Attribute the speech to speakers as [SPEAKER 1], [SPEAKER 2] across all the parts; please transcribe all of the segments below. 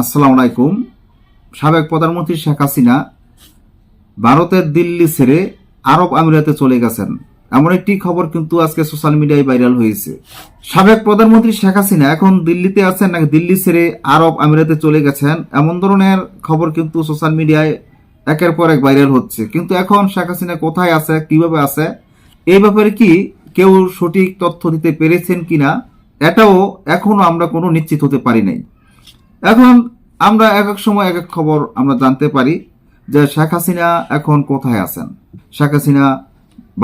[SPEAKER 1] আসসালামু আলাইকুম। সাবেক প্রধানমন্ত্রী শেখ হাসিনা ভারতের দিল্লি ছেড়ে আরব আমিরাতে চলে গেছেন। এমন একটি খবর কিন্তু আজকে সোশ্যাল মিডিয়ায় ভাইরাল হয়েছে। সাবেক প্রধানমন্ত্রী শেখ হাসিনা এখন দিল্লিতে আছেন নাকি দিল্লি ছেড়ে আরব আমিরাতে চলে গেছেন? এমন ধরনের খবর কিন্তু সোশ্যাল মিডিয়ায় একের পর এক ভাইরাল হচ্ছে। কিন্তু এখন শেখ হাসিনা কোথায় আছে, কীভাবে আছে এই ব্যাপারে কি কেউ সঠিক তথ্য দিতে পেরেছেন কিনা, এটাও এখনও আমরা কোনো নিশ্চিত হতে পারি নাই। এখন আমরা এক এক সময় এক এক খবর আমরা জানতে পারি যে শেখ হাসিনা এখন কোথায় আছেন? শেখ হাসিনা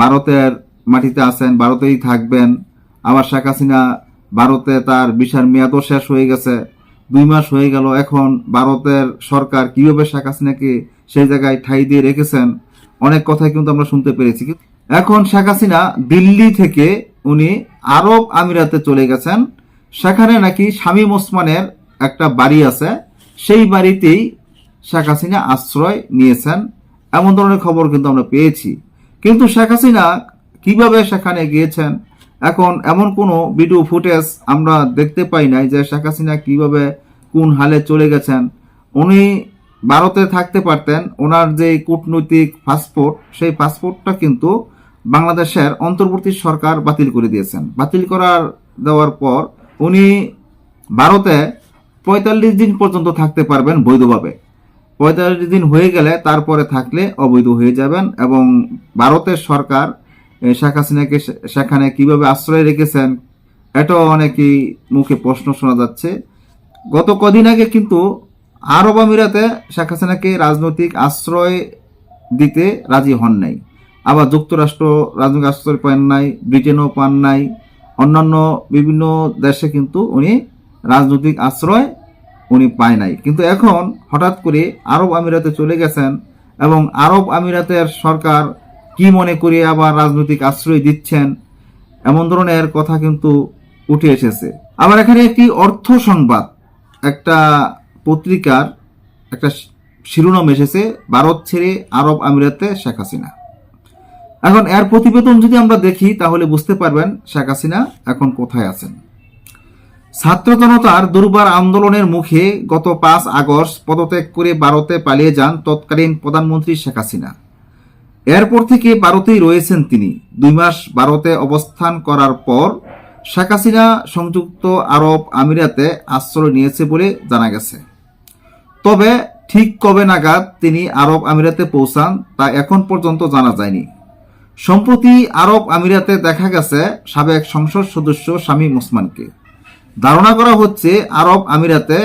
[SPEAKER 1] ভারতের মাটিতে আছেন, ভারতেই থাকবেন। আবার শেখ হাসিনা ভারতে তার বিশাল মেয়াদও শেষ হয়ে গেছে। দুই মাস হয়ে গেল, এখন ভারতের সরকার কীভাবে শেখ হাসিনাকে সেই জায়গায় ঠাই দিয়ে রেখেছেন? অনেক কথাই কিন্তু আমরা শুনতে পেরেছি। এখন শেখ হাসিনা দিল্লি থেকে উনি আরব আমিরাতে চলে গেছেন। সেখানে নাকি শামীম ওসমানের একটা বাড়ি আছে, সেই বাড়িতেই শেখ হাসিনা আশ্রয় নিয়েছেন। এমন ধরনের খবর কিন্তু আমরা পেয়েছি। কিন্তু শেখ হাসিনা কীভাবে সেখানে গিয়েছেন? এখন এমন কোনো ভিডিও ফুটেজ আমরা দেখতে পাই নাই যে শেখ হাসিনা কীভাবে কোন হালে চলে গেছেন। উনি ভারতে থাকতে পারতেন, ওনার যে কূটনৈতিক পাসপোর্ট সেই পাসপোর্টটা কিন্তু বাংলাদেশের অন্তর্বর্তী সরকার বাতিল করে দিয়েছেন। বাতিল করার দেওয়ার পর উনি ভারতে পঁয়তাল্লিশ দিন পর্যন্ত থাকতে পারবেন বৈধভাবে। পঁয়তাল্লিশ দিন হয়ে গেলে তারপরে থাকলে অবৈধ হয়ে যাবেন এবং ভারতের সরকার শেখ হাসিনাকে সেখানে কীভাবে আশ্রয় রেখেছেন, এটাও অনেকেই মুখে প্রশ্ন শোনা যাচ্ছে। গত কদিন আগে কিন্তু আরব আমিরাতে শেখ হাসিনাকে রাজনৈতিক আশ্রয় দিতে রাজি হন নাই। আবার যুক্তরাষ্ট্র রাজনৈতিক আশ্রয় পান নাই, ব্রিটেনও পান নাই, অন্যান্য বিভিন্ন দেশে কিন্তু উনি রাজনৈতিক আশ্রয় উনি পায় নাই। কিন্তু এখন হঠাৎ করে আরব আমিরাতে চলে গেছেন এবং আরব আমিরাতের সরকার কি মনে করে আবার রাজনৈতিক আশ্রয় দিচ্ছেন, এমন ধরনের কথা কিন্তু উঠে এসেছে। আবার এখানে একটি অর্থ সংবাদ, একটা পত্রিকার একটা শিরোনাম এসেছে, ভারত ছেড়ে আরব আমিরাতে শেখ হাসিনা। এখন এর প্রতিবেদন যদি আমরা দেখি, তাহলে বুঝতে পারবেন শেখ হাসিনা এখন কোথায় আছেন। ছাত্র জনতার দুর্বার আন্দোলনের মুখে গত পাঁচ আগস্ট পদত্যাগ করে ভারতে পালিয়ে যান তৎকালীন প্রধানমন্ত্রী শেখ হাসিনা। এরপর থেকে ভারতেই রয়েছেন তিনি। দুই মাস ভারতে অবস্থান করার পর শেখ হাসিনা সংযুক্ত আরব আমিরাতে আশ্রয় নিয়েছে বলে জানা গেছে। তবে ঠিক কবে নাগাদ তিনি আরব আমিরাতে পৌঁছান তা এখন পর্যন্ত জানা যায়নি। সম্প্রতি আরব আমিরাতে দেখা গেছে সাবেক সংসদ সদস্য শামীম ওসমানকে। ধারণা করা হচ্ছে আরব আমিরাতে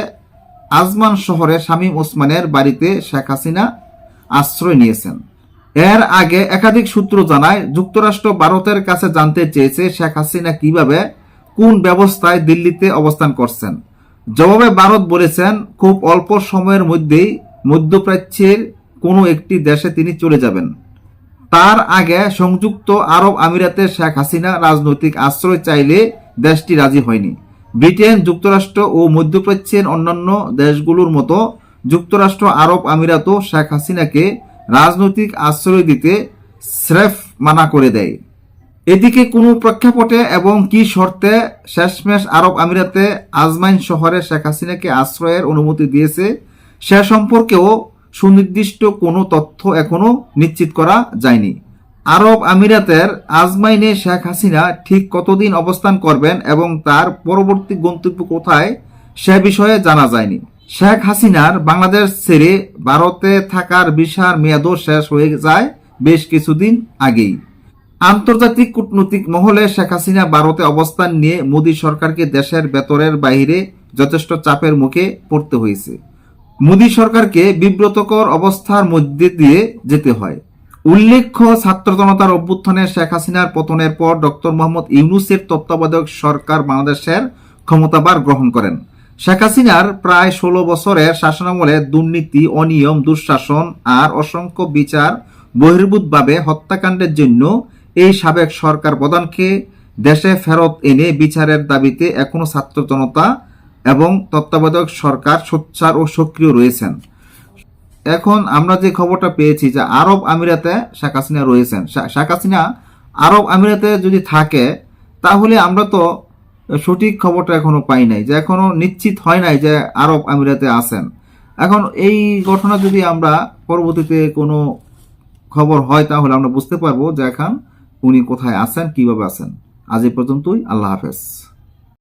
[SPEAKER 1] আজমান শহরে শামীম ওসমানের বাড়িতে শেখ হাসিনা আশ্রয় নিয়েছেন। এর আগে একাধিক সূত্র জানায়, যুক্তরাষ্ট্র ভারতের কাছে জানতে চেয়েছে শেখ হাসিনা কীভাবে কোন ব্যবস্থায় দিল্লিতে অবস্থান করছেন। জবাবে ভারত বলেছেন, খুব অল্প সময়ের মধ্যেই মধ্যপ্রাচ্যের কোনো একটি দেশে তিনি চলে যাবেন। তার আগে সংযুক্ত আরব আমিরাতে শেখ হাসিনা রাজনৈতিক আশ্রয় চাইলে দেশটি রাজি হয়নি। ব্রিটেন, যুক্তরাষ্ট্র ও মধ্যপ্রাচ্যের অন্যান্য দেশগুলোর মতো যুক্তরাষ্ট্র, আরব আমিরাতও শেখ হাসিনাকে রাজনৈতিক আশ্রয় দিতে স্রেফ মানা করে দেয়। এদিকে কোনো প্রেক্ষাপটে এবং কি শর্তে শেষমেশ আরব আমিরাতে আজমাইন শহরে শেখ হাসিনাকে আশ্রয়ের অনুমতি দিয়েছে, সে সম্পর্কেও সুনির্দিষ্ট কোনো তথ্য এখনও নিশ্চিত করা যায়নি। আরব আমিরাতের আজমাইনে শেখ হাসিনা ঠিক কতদিন অবস্থান করবেন এবং তার পরবর্তী গন্তব্য কোথায় সে বিষয়ে জানা যায়নি। শেখ হাসিনার বাংলাদেশ ছেড়ে ভারতে থাকার বিশাল মেয়াদও শেষ হয়ে যায় বেশ কিছুদিন আগেই। আন্তর্জাতিক কূটনৈতিক মহলে শেখ হাসিনা ভারতে অবস্থান নিয়ে মোদী সরকারকে দেশের ভেতরের বাইরে যথেষ্ট চাপের মুখে পড়তে হয়েছে। মোদী সরকারকে বিব্রতকর অবস্থার মধ্যে দিয়ে যেতে হয়। উল্লেখ্য ছাত্র জনতার অভ্যুত্থানে শেখ হাসিনার পতনের পর ডক্টর মোহাম্মদ ইউনুসের তত্ত্বাবধায়ক সরকার বাংলাদেশের ক্ষমতাবার গ্রহণ করেন। শেখ হাসিনার প্রায় ষোলো বছরের শাসনামলে দুর্নীতি, অনিয়ম, দুঃশাসন আর অসংখ্য বিচার বহির্ভূতভাবে হত্যাকাণ্ডের জন্য এই সাবেক সরকার প্রধানকে দেশে ফেরত এনে বিচারের দাবিতে এখনও ছাত্র জনতা এবং তত্ত্বাবধায়ক সরকার সোচ্চার ও সক্রিয় রয়েছেন। এখন আমরা যে খবরটা পেয়েছি যে আরব আমিরাতে শেখ হাসিনা রয়েছেন শেখ হাসিনা আরব আমিরাতে যদি থাকে, তাহলে আমরা তো সঠিক খবরটা এখনও পাই নাই, যে এখনও নিশ্চিত হয় নাই যে আরব আমিরাতে আছেন। এখন এই ঘটনা যদি আমরা পরবর্তীতে কোনো খবর হয়, তাহলে আমরা বুঝতে পারব যে এখন উনি কোথায় আছেন, কীভাবে আছেন। আজ এই পর্যন্তই, আল্লাহ হাফেজ।